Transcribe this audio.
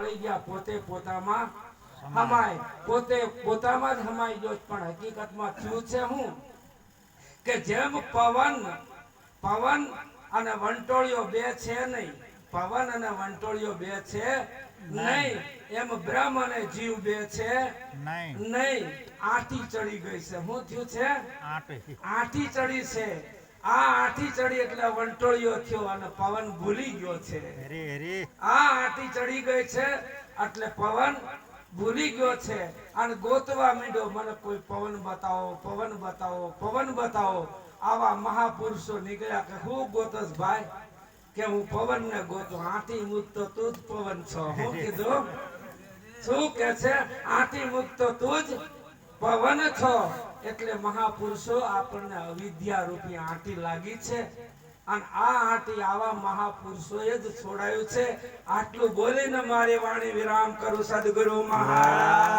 મળી ગયા પોતે પોતામાં હમાય. પોતે પોતામાં જ હમાઈ ગયો પણ હકીકતમાં થયું છે હું કે જેમ પવન પવન અને વંટોળિયો બે છે નહીં પવન અને વંટોળિયો બે છે નહીં. એમ બ્રહ્મ અને જીવ બે છે નહીં. આઠી ચડી ગઈ છે. શું થયું છે? આઠી ચડી છે. આ આઠી ચડી એટલે વંટોળિયો થયો અને પવન ભૂલી ગયો છે. આ આઠી ચડી ગઈ છે એટલે પવન ભૂલી ગયો છે. અને ગોતવા માંડ્યો મને કોઈ પવન બતાવો પવન બતાવો પવન બતાવો. આવા મહાપુરુષો નીકળ્યા કે હું ગોતસ ભાઈ? કે હું પવન ને ગોતો? આઠી મુક્ત તું જ પવન છો. હું કીધું શું કે છે? આઠી મુક્ત તું જ પવન છો. એટલે મહાપુરુષો આપણને અવિદ્યા રૂપી આંટી લાગી છે. અને આ આંટી આવા મહાપુરુષોએ જ છોડાયું છે. આટલું બોલીને મારી વાણી વિરામ કરું, સદગુરુ મહારાજ.